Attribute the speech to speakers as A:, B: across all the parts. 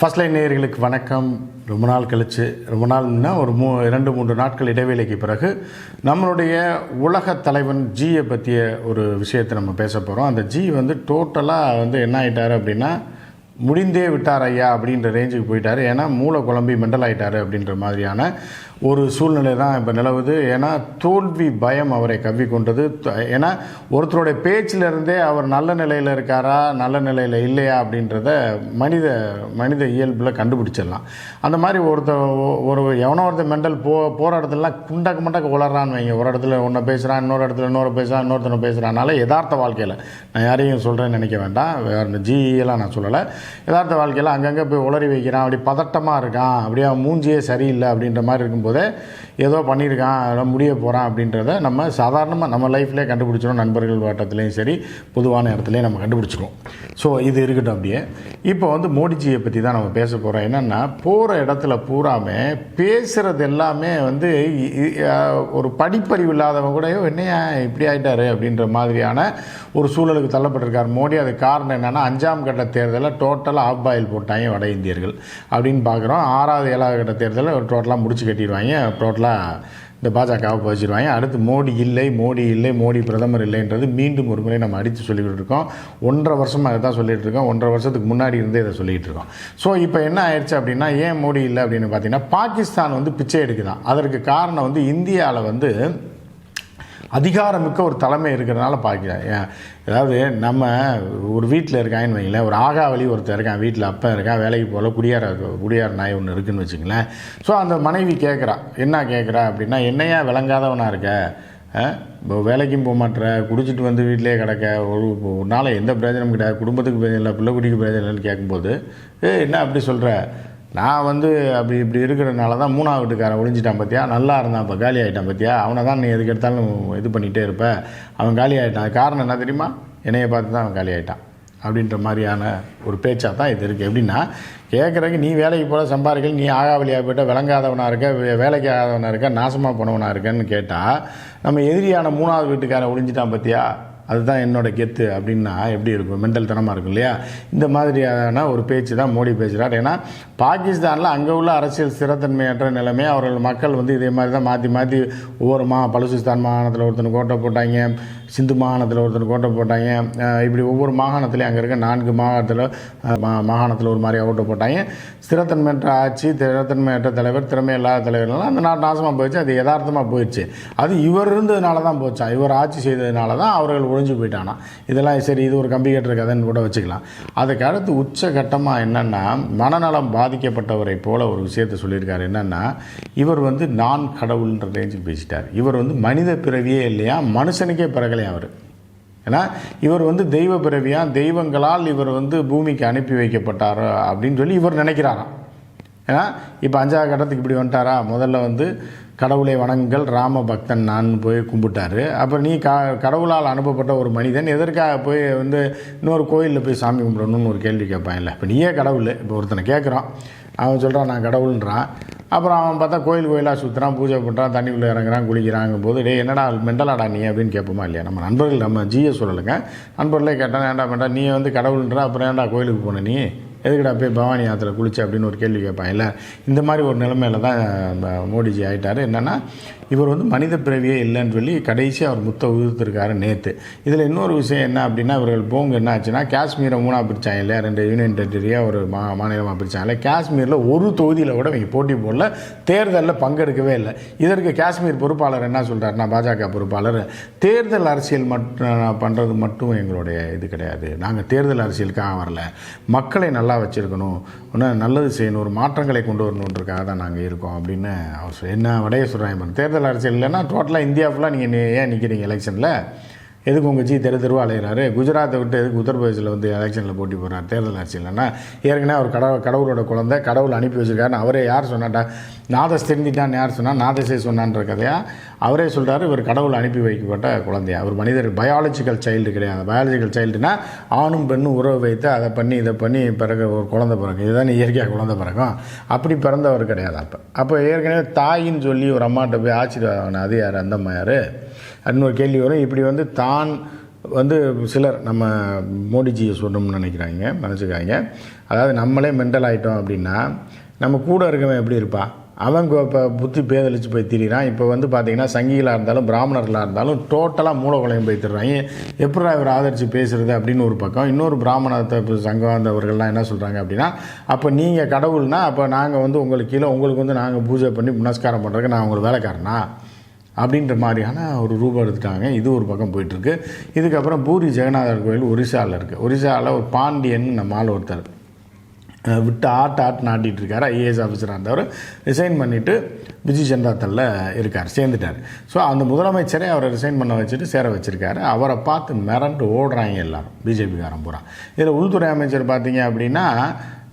A: First line நேயர்களுக்கு வணக்கம். ரொம்ப நாள் கழித்து ரொம்ப நாள்னா ஒரு மூ இரண்டு மூன்று நாட்கள் இடைவேளைக்கு பிறகு நம்மளுடைய உலக தலைவன் ஜியை பற்றிய ஒரு விஷயத்தை நம்ம பேச போகிறோம் அந்த ஜி வந்து டோட்டலாக வந்து என்ன ஆகிட்டார் அப்படின்னா முடிந்தே விட்டார் ஐயா அப்படின்ற ரேஞ்சுக்கு போயிட்டார். ஏன்னா மூளை குழம்பி மெண்டல் ஆகிட்டார் அப்படின்ற மாதிரியான ஒரு சூழ்நிலை தான் இப்போ நிலவுது. ஏன்னா தோல்வி பயம் அவரை கவ்வி கொண்டது ஏன்னா ஒருத்தருடைய பேச்சிலிருந்தே அவர் நல்ல நிலையில் இருக்காரா நல்ல நிலையில் இல்லையா அப்படின்றத மனித மனித இயல்பில் கண்டுபிடிச்சிடலாம். அந்த மாதிரி ஒருத்த ஒ- ஒரு எவனோ ஒருத்தர் மெண்டல் போ போகிற இடத்துலலாம் குண்டக்கு மண்டக்க உளறான்னு வைங்க. ஒரு இடத்துல ஒன்று பேசுகிறான் இன்னொரு இடத்துல இன்னொரு பேசுகிறான் இன்னொருத்தனை பேசுகிறானால யதார்த்த வாழ்க்கையில் நான் யாரையும் சொல்கிறேன்னு நினைக்க வேண்டாம். வேறு ஜிஇலாம் நான் சொல்லலை. யதார்த்த வாழ்க்கையில் அங்கங்கே போய் உளறி வைக்கிறான். அப்படி பதட்டமாக இருக்கான். அப்படியே அவன் மூஞ்சியே சரியில்லை அப்படின்ற மாதிரி இருக்கும்போது ஏதோ பண்ணியிருக்கான் அதெல்லாம் முடிய போகிறான் அப்படின்றத நம்ம சாதாரணமாக நம்ம லைஃப்லேயே கண்டுபிடிச்சிடும் நண்பர்கள் வட்டத்துலேயும் சரி பொதுவான இடத்துலையும் நம்ம கண்டுபிடிச்சிருவோம். ஸோ இது இருக்கட்டும் அப்படியே. இப்போ வந்து மோடிஜியை பற்றி தான் நம்ம பேச போகிறோம் என்னென்னா போகிற இடத்துல பூராமே பேசுகிறது எல்லாமே வந்து ஒரு படிப்பறிவு இல்லாதவங்க கூட என்னையா இப்படி ஆயிட்டாரு அப்படின்ற மாதிரியான ஒரு சூழலுக்கு தள்ளப்பட்டிருக்கார் மோடி. அதுக்கு காரணம் என்னென்னா அஞ்சாம் கட்ட தேர்தலில் டோட்டலாக ஆஃப் பாயில் போட்டாங்க வட இந்தியர்கள் அப்படின்னு பார்க்குறோம். ஆறாவது ஏழாவது கட்ட தேர்தலில் டோட்டலாக முடிச்சு கட்டிடுவாங்க. டோட்டலாக இந்த பாஜகவை பதிச்சிருவாங்க. அடுத்து மோடி இல்லை மோடி இல்லை மோடி பிரதமர் இல்லைன்றது மீண்டும் ஒரு முறை நம்ம அடித்து சொல்லிக்கிட்டு இருக்கோம். ஒன்றரை வருஷமாக அதை தான் சொல்லிகிட்டு இருக்கோம். ஒன்றரை வருஷத்துக்கு முன்னாடி இருந்தே இதை சொல்லிகிட்டு இருக்கோம். ஸோ இப்போ என்ன ஆயிடுச்சு அப்படின்னா ஏன் மோடி இல்லை அப்படின்னு பார்த்தீங்கன்னா பாகிஸ்தான் வந்து பிச்சை எடுக்குதான். அதற்கு காரணம் வந்து இந்தியாவில் வந்து அதிகாரமிக்க ஒரு தலைமை இருக்கிறதுனால பார்க்கிறேன் ஏன், அதாவது நம்ம ஒரு வீட்டில் இருக்காங்கன்னு வைங்களேன். ஒரு ஆகாவளி ஒருத்தர் இருக்கான் வீட்டில் அப்பா இருக்கான் வேலைக்கு போகல குடியார குடியார நாய் ஒன்று இருக்குன்னு வச்சுங்களேன் ஸோ அந்த மனைவி கேட்குறா என்ன கேட்குறா அப்படின்னா என்னையா விளங்காதவனாக இருக்க? இப்போ வேலைக்கும் போக மாட்டேற குடிச்சிட்டு வந்து வீட்டிலேயே கிடக்க ஒரு ஒரு நாள் எந்த பிரயோஜனம் கிடையாது குடும்பத்துக்கு பிரயோஜனம் இல்லை பிள்ளை குடிக்கு பிரயோஜனம் இல்லைன்னு கேட்கும்போது ஏ என்ன அப்படி சொல்கிற நான் வந்து அப்படி இப்படி இருக்கிறதுனால தான் மூணாவது வீட்டுக்காரன் ஒழிஞ்சிட்டான் பார்த்தியா நல்லா இருந்தான் இப்போ காலி ஆகிட்டான் பார்த்தியா அவனை தான் நீ எதுக்கு எடுத்தாலும் இது பண்ணிகிட்டே இருப்ப. அவன் காலி ஆகிட்டான் காரணம் என்ன தெரியுமா? என்னையை பார்த்து தான் அவன் காலி ஆகிட்டான் அப்படின்ற மாதிரியான ஒரு பேச்சாக தான் இது இருக்குது எப்படின்னா கேட்குறக்கு நீ வேலைக்கு போல சம்பாதிக்கல நீ ஆகாவலியாக போயிட்ட விளங்காதவனாக இருக்க வே- வேலைக்கு ஆகாதவனாக இருக்க நாசமாக போனவனாக இருக்கன்னு கேட்டால் நம்ம எதிரியான மூணாவது வீட்டுக்காரன் ஒழிஞ்சிட்டான் பார்த்தியா அதுதான் என்னோடய கெத்து அப்படின்னா எப்படி இருக்கும்? மெண்டல் தனமாக இருக்கும் இல்லையா? இந்த மாதிரியான ஒரு பேச்சு தான் மோடி பேசுகிறார் ஏன்னா பாகிஸ்தானில் அங்கே உள்ள அரசியல் ஸ்திரத்தன்மையற்ற நிலைமை அவர்கள் மக்கள் வந்து இதே மாதிரி தான் மாற்றி மாற்றி ஒவ்வொரு மா பலுசிஸ்தான் மாகாணத்தில் ஒருத்தன் கோட்டை போட்டாங்க. சிந்து மாகாணத்தில் ஒருத்தர் கோட்டை போட்டாங்க. இப்படி ஒவ்வொரு மாகாணத்துலேயும் அங்கே இருக்க நான்கு மாகாணத்தில் மா- மாகாணத்தில் ஒரு மாதிரி அவுட்டை போட்டாங்க. ஸ்திரத்தன்மையற்ற ஆட்சி ஸ்திரத்தன்மையற்ற தலைவர் திறமை இல்லாத தலைவர்லாம் அந்த நாட்டு நாசமாக போயிடுச்சு. அது யதார்த்தமாக போயிடுச்சு. அது இவர் இருந்ததுனால தான் போச்சா? இவர் ஆட்சி செய்ததுனால தான் அவர்கள் ஒழிஞ்சு போயிட்டானா? இதெல்லாம் சரி இது ஒரு கம்பி கட்டுற கதைன்னு கூட வச்சுக்கலாம். அதுக்கு அடுத்து உச்சகட்டமாக என்னென்னா மனநலம் பாதிக்கப்பட்டவரை போல ஒரு விஷயத்தை சொல்லியிருக்காரு. என்னென்னா இவர் வந்து நான் கடவுள்ன்ற ரேஞ்சுக்கு பேசிட்டார். இவர் வந்து மனித பிறவியே இல்லையா? மனுஷனுக்கே பிறகு பிறகலையா அவர் ஏன்னா இவர் வந்து தெய்வ பிறவியாக தெய்வங்களால் இவர் வந்து பூமிக்கு அனுப்பி வைக்கப்பட்டார் அப்படின்னு சொல்லி இவர் நினைக்கிறாராம். ஏன்னா இப்போ அஞ்சாவது கட்டத்துக்கு இப்படி வந்துட்டாரா? முதல்ல வந்து கடவுளை வணங்குங்கள் ராம பக்தன் நான் போய் கும்பிட்டாரு. அப்புறம் நீ க கடவுளால் அனுப்பப்பட்ட ஒரு மனிதன் எதற்காக போய் வந்து இன்னொரு கோயிலில் போய் சாமி கும்பிடணும்னு ஒரு கேள்வி கேட்பான் இல்லை இப்போ நீயே கடவுள் இப்போ ஒருத்தனை கேட்குறான் அவன் சொல்கிறான் நான் கடவுள்ன்றான். அப்புறம் அவன் பார்த்தா கோயில் கோயிலாக சுற்றுறான் பூஜை பண்ணுறான் தண்ணிக்குள்ளே இறங்குறான் குளிக்கிறாங்கும் போது டே என்னடா மெண்டலாடா நீ? அப்படின்னு கேட்போமா இல்லையா? நம்ம நண்பர்கள் நம்ம ஜிஎஸ் சொல்லலைங்க. நண்பர்களே கேட்டான் ஏன்டா மெண்டா நீ வந்து கடவுள்ன்ற அப்புறம் ஏன்டா கோயிலுக்கு போன நீ? எதுக்கடா போய் பவானி ஆற்றுல குளிச்சு அப்படின்னு ஒரு கேள்வி கேட்பான் இல்லை இந்த மாதிரி ஒரு நிலைமையில தான் மோடிஜி ஆகிட்டார் என்னென்னா இவர் வந்து மனித பிறவியே இல்லைன்னு சொல்லி கடைசி அவர் முத்த உதிர்த்திருக்காரு நேற்று இதில் இன்னொரு விஷயம் என்ன அப்படின்னா இவர்கள் போங்க என்ன ஆச்சுன்னா காஷ்மீரை மூணாக பிரிச்சாங்க இல்லையா? ரெண்டு யூனியன் டெரிட்டரியாக ஒரு மா மாநிலமாக பிரிச்சாங்க காஷ்மீரில் ஒரு தொகுதியில் கூட இவங்க போட்டி போடல. தேர்தலில் பங்கெடுக்கவே இல்லை. இதற்கு காஷ்மீர் பொறுப்பாளர் என்ன சொல்கிறாருன்னா பாஜக பொறுப்பாளர் தேர்தல் அரசியல் மட்டும் பண்ணுறது மட்டும் எங்களுடைய இது கிடையாது. நாங்கள் தேர்தல் அரசியலுக்காக வரல. மக்களை நல்லா வச்சுருக்கணும். இன்னும் நல்லது செய்யணும் ஒரு மாற்றங்களை கொண்டு வரணுன்றதுக்காக தான் நாங்கள் இருக்கோம் அப்படின்னு அவர் என்ன விடைய சொல்கிறாங்க தேர்தல் அரசியல் இல்லைன்னா டோட்டலாக இந்தியா ஃபுல்லாக நீங்கள் ஏன் நிற்கிறீங்க எலெக்ஷனில் எதுக்கு உங்கள் ஜி தெரு தெருவா அலைகிறாரு குஜராத்தை விட்டு எதுக்கு உத்தரப்பிரதேசில் வந்து எலெக்ஷனில் போட்டி போகிறார் தேர்தல் ஆட்சியில்னா ஏற்கனவே அவர் கடவுள் கடவுளோட குழந்தை கடவுள் அனுப்பி வச்சிருக்காருன்னு அவரே யார் சொன்னாட்டா? நாதஸ் தெரிஞ்சிட்டான்னு யார் சொன்னால் நாதசே சொன்னான்ற கதையா அவரே சொல்கிறாரு இவர் கடவுள் அனுப்பி வைக்கப்பட்ட குழந்தையா. அவர் மனிதர் பயாலஜிக்கல் சைல்டு கிடையாது. பயாலஜிக்கல் சைல்டுனா ஆணும் பெண்ணும் உறவு வைத்து அதை பண்ணி இதை பண்ணி பிறகு ஒரு குழந்தை பிறகு இதுதான் இயற்கையாக குழந்தை பிறக்கும். அப்படி பிறந்தவர் கிடையாது அப்போ. அப்போ ஏற்கனவே தாயின்னு சொல்லி ஒரு அம்மாட்ட போய் ஆச்சரியம் அது யார் அந்த அம்மா யார்? இன்னொரு கேள்வி வரும். இப்படி வந்து தான் வந்து சிலர் நம்ம மோடிஜியை சொல்லணும்னு நினைக்கிறாங்க நினச்சிக்கிறாங்க. அதாவது நம்மளே மென்டல் ஆகிட்டோம் அப்படின்னா நம்ம கூட இருக்கவன் எப்படி இருப்பான் அவன் இப்போ புத்தி பேதலிச்சு போய் திரிகிறான் இப்போ வந்து பார்த்தீங்கன்னா சங்கிகளாக இருந்தாலும் பிராமணர்களாக இருந்தாலும் டோட்டலாக மூலகுலையும் போய் திடுறாங்க எப்படா இவர் ஆதரித்து பேசுகிறது அப்படின்னு ஒரு பக்கம். இன்னொரு பிராமணத்தை சங்கம் வந்தவர்கள்லாம் என்ன சொல்கிறாங்க அப்படின்னா அப்போ நீங்கள் கடவுள்னா அப்போ நாங்கள் வந்து உங்களுக்கு கீழே உங்களுக்கு வந்து நாங்கள் பூஜை பண்ணி புனஸ்காரம் பண்ணுறதுக்கு நான் உங்களுக்கு வேலைக்காரனா? அப்படின்ற மாதிரியான ஒரு ரூபம் எடுத்துட்டாங்க. இது ஒரு பக்கம் போயிட்டுருக்கு. இதுக்கப்புறம் பூரி ஜெகநாதர் கோயில் ஒரிசாவில் இருக்குது ஒரிசாவில் ஒரு பாண்டியன் நம்ம ஆள் ஒருத்தர் விட்டு ஆட்டு ஆட்டு நாட்டிகிட்டு இருக்கார். ஐஏஎஸ் ஆஃபீஸராக இருந்தவர். ரிசைன் பண்ணிவிட்டு பிஜு ஜனதா இருக்கார். சேர்ந்துட்டார். ஸோ அந்த முதலமைச்சரே அவரை ரிசைன் பண்ண வச்சுட்டு சேர வச்சுருக்காரு. அவரை பார்த்து மிரண்டு ஓடுறாங்க எல்லாரும். பிஜேபிக்காரன் பூரா. இதில் உள்துறை அமைச்சர் பார்த்தீங்க அப்படின்னா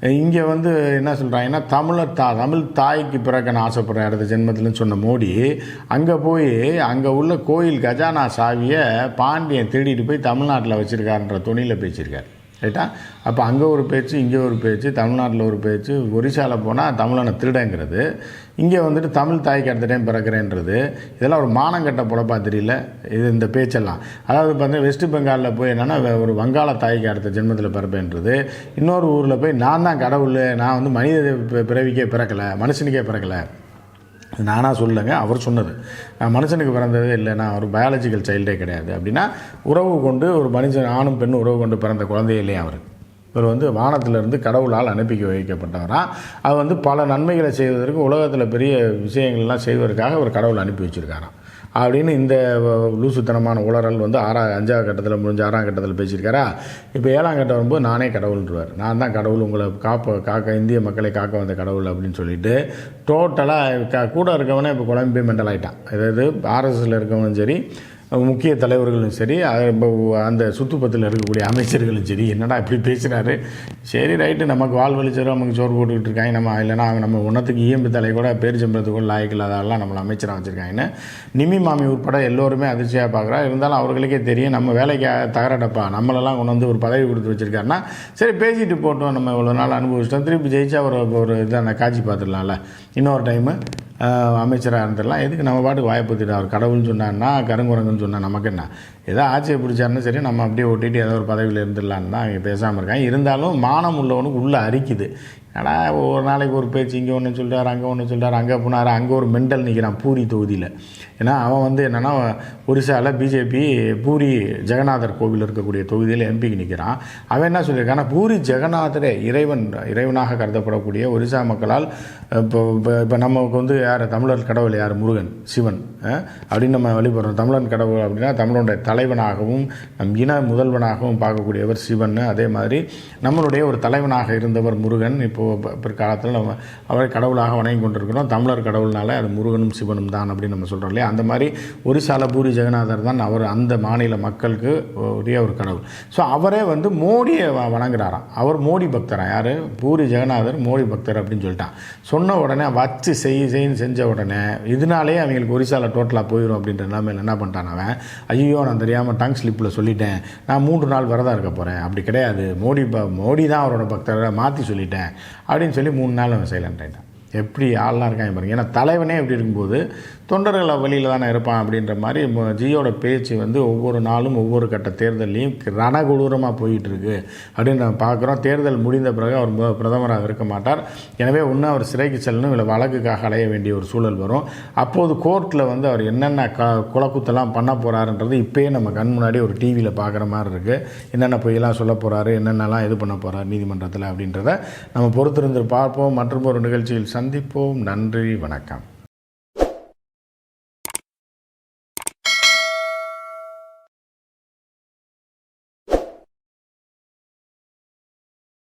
A: இங்கே வந்து என்ன சொல்கிறாங்கன்னா தமிழர் தா தமிழ் தாய்க்கு பிறக்கன்னு ஆசைப்படுற அடுத்த ஜென்மத்தில்னு சொன்ன மோடி அங்கே போய் அங்கே உள்ள கோயில் கஜானா சாவியை பாண்டியன் திருடிட்டு போய் தமிழ்நாட்டில் வச்சுருக்காருன்ற துணியில் பேசியிருக்காரு. ரைட்டா? அப்போ அங்கே ஒரு பேச்சு இங்கே ஒரு பேச்சு தமிழ்நாட்டில் ஒரு பேச்சு ஒரிசாவில் போனால் தமிழனை திருடங்கிறது. இங்கே வந்துட்டு தமிழ் தாய்க்கு அடுத்த டைம் பிறக்கிறேன்றது. இதெல்லாம் ஒரு மானங்கட்ட புலப்பா தெரியல. இது இந்த பேச்செல்லாம். அதாவது பார்த்தீங்கன்னா வெஸ்ட் பெங்காலில் போய் என்னென்னா ஒரு வங்காள தாய்க்கு அடுத்த ஜென்மத்தில் பிறப்பேன்றது. இன்னொரு ஊரில் போய் நான் தான் கடவுள் நான் வந்து மனித பிறவிக்கே பிறக்கலை மனுஷனுக்கே பிறக்கலை. நானாக சொல்லுங்க அவர் சொன்னது. நான் மனுஷனுக்கு பிறந்ததே இல்லை நான் ஒரு பயாலஜிக்கல் சைல்டே கிடையாது. அப்படின்னா உறவு கொண்டு ஒரு மனுஷன் ஆணும் பெண்ணும் உறவு கொண்டு பிறந்த குழந்தையே இல்லையா அவர் இவர் வந்து வானத்திலிருந்து கடவுளால் அனுப்பி வைக்கப்பட்டவராம் அது வந்து பல நன்மைகளை செய்வதற்கு உலகத்தில் பெரிய விஷயங்கள்லாம் செய்வதற்காக ஒரு கடவுள் அனுப்பி வச்சுருக்காராம். அப்படின்னு இந்த லூசுத்தனமான உளறல் வந்து ஆறா அஞ்சாவது கட்டத்தில் முடிஞ்ச ஆறாம் கட்டத்தில் பேசியிருக்காரா. இப்போ ஏழாம் கட்டம் வரும்போது நானே கடவுள்ன்றவர். நான் தான் கடவுள் உங்களை காப்ப காக்க இந்திய மக்களை காக்க வந்த கடவுள் அப்படின்னு சொல்லிட்டு டோட்டலாக க கூட இருக்கவனே இப்போ குழம்பி மெண்டல் ஆகிட்டான் அதாவது ஆர்எஸ்எஸில் இருக்கவனும் சரி முக்கிய தலைவர்களும் சரி அது இப்போ அந்த சுத்துப்பத்தில் இருக்கக்கூடிய அமைச்சர்களும் சரி என்னடா இப்படி பேசுகிறாரு சரி ரைட்டு நமக்கு வாழ் வலிச்சரும் நமக்கு சோறு போட்டுக்கிட்டு இருக்காங்க. நம்ம இல்லைன்னா அவங்க நம்ம உணத்துக்கு இயம்பு தலை கூட பேரிச்சம்பளத்துக்கு கூட லாய்க்கு இல்லாதெல்லாம் நம்மளை அமைச்சராக வச்சுருக்காங்கன்னு நிமி மாமி உட்பட எல்லோருமே அதிர்ச்சியாக பார்க்குறா இருந்தாலும் அவர்களுக்கே தெரியும் நம்ம வேலைக்கு தகரடப்பா நம்மளெல்லாம் கொண்டு வந்து ஒரு பதவி கொடுத்து வச்சுருக்காருன்னா சரி பேசிட்டு போட்டோம். நம்ம இவ்வளோ நாள் அனுபவிச்சிட்டோம். திருப்பி ஜெயிச்சா ஒரு ஒரு இதான காட்சி பார்த்துடலாம்ல. இன்னொரு டைமு அமைச்சராக இருந்தெல்லாம் எதுக்கு நம்ம பாட்டுக்கு வாய்ப்பு அவர் கடவுள்னு சொன்னான்னா கருங்குரங்குன்னு சொன்னால் நமக்கு என்ன? ஏதோ ஆட்சியை பிடிச்சாருன்னு சரி நம்ம அப்படியே ஒட்டிட்டு ஏதோ ஒரு பதவியில் இருந்துடலான்னு தான் இங்கே பேசாமல் இருக்காங்க இருந்தாலும் மானம் உள்ளவனுக்கு உள்ளே அரிக்குது. ஏன்னா ஒரு நாளைக்கு ஒரு பேச்சு இங்கே ஒன்று சொல்கிறார் அங்கே ஒன்று சொல்கிறார் அங்கே போனார் அங்கே ஒரு மெண்டல் நிற்கிறான் பூரி தொகுதியில். ஏன்னா அவன் வந்து என்னென்னா ஒரிசாவில் பிஜேபி பூரி ஜெகநாதர் கோவில் இருக்கக்கூடிய தொகுதியில் எம்பிக்கு நிற்கிறான் அவன் என்ன சொல்லியிருக்கான்? பூரி ஜெகநாதரே இறைவன் இறைவனாக கருதப்படக்கூடிய ஒரிசா மக்களால் இப்போ இப்போ இப்போ நமக்கு வந்து யார்? தமிழர் கடவுள் யார்? முருகன் சிவன் அப்படின்னு நம்ம வழிபடுறோம். தமிழன் கடவுள் அப்படின்னா தமிழனுடைய தலைவனாகவும் நம் இன முதல்வனாகவும் பார்க்கக்கூடியவர் சிவன். அதே மாதிரி நம்மளுடைய ஒரு தலைவனாக இருந்தவர் முருகன். இப்போது பிற்காலத்தில் நம்ம அவரை கடவுளாக வணங்கி கொண்டிருக்கிறோம். தமிழர் கடவுள்னால அது முருகனும் சிவனும் தான் அப்படின்னு நம்ம சொல்கிறோம் இல்லையா? அந்த மாதிரி ஒரிசால பூரி ஜெகநாதர் தான் அவர் அந்த மாநில மக்களுக்கு உரிய ஒரு கடவுள். ஸோ அவரே வந்து மோடியை வ- வணங்குறாராம். அவர் மோடி பக்தரா? யார்? பூரி ஜெகநாதர் மோடி பக்தர் அப்படின்னு சொல்லிட்டான். சொன்ன உடனே வச்சு செய் செய்ன்னு செஞ்ச உடனே இதனாலே அவங்களுக்கு ஒரிசாவில் டோட்டலாக போயிடும் அப்படின்ற நிலைமையில் என்ன பண்ணிட்டான் அவன்? ஐயோ நான் தெரியாமல் டங் ஸ்லிப்பில் சொல்லிட்டேன். நான் மூன்று நாள் விரதம் இருக்க போகிறேன் அப்படி கிடையாது. மோடி ப மோடி தான் அவரோட பக்தரை மாற்றி சொல்லிட்டேன். அப்படின்னு சொல்லி மூணு நாள் அவன் சைலண்ட் ஆகிட்டான் எப்படி ஆள்லாம் இருக்காங்க பாருங்க. ஏன்னா தலைவனே எப்படி இருக்கும்போது தொண்டர்கள் வழியில் தானே இருப்பான் அப்படின்ற மாதிரி ஜியோட பேச்சு வந்து ஒவ்வொரு நாளும் ஒவ்வொரு கட்ட தேர்தலையும் ரணகொடூரமாக போயிட்டுருக்கு அப்படின்னு நம்ம பார்க்குறோம். தேர்தல் முடிந்த பிறகு அவர் பிரதமராக இருக்க மாட்டார். எனவே ஒன்று அவர் சிறைக்கு செல்லணும் இல்லை வழக்குக்காக அலைய வேண்டிய ஒரு சூழல் வரும். அப்போது கோர்ட்டில் வந்து அவர் என்னென்ன க குலக்குத்தெல்லாம் பண்ண போகிறாருன்றது இப்போயே நம்ம கண் முன்னாடி ஒரு டிவியில் பார்க்குற மாதிரி இருக்குது என்னென்ன பொய்யெல்லாம் சொல்ல போகிறாரு என்னென்னலாம் இது பண்ண போகிறார் நீதிமன்றத்தில் அப்படின்றத நம்ம பொறுத்திருந்து பார்ப்போம். மற்றும் ஒரு நிகழ்ச்சியில் சந்திப்போம். நன்றி வணக்கம்.